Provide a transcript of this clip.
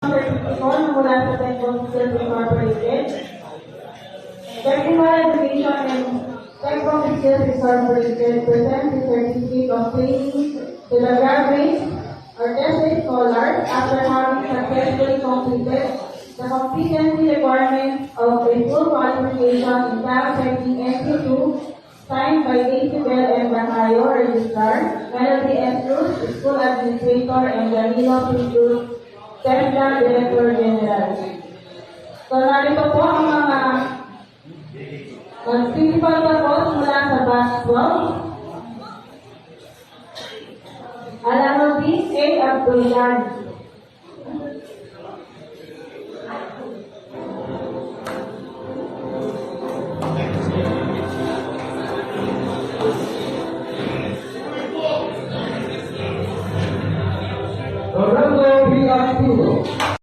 certificate mula sa Temple Schools Incorporated. Technical Education and Schools Incorporated presents the certificate of training to the graduates or after having successfully completed the competency requirements of a full qualification in Class Checking NC2 signed by Isabel M. Bacayo, Registrar, Melody S. School Administrator, and Danilo P. Technical Director General. So narito po ang mga mag-principal tapos mula sa batch 12. Alamuddin A. Abdullan. para a.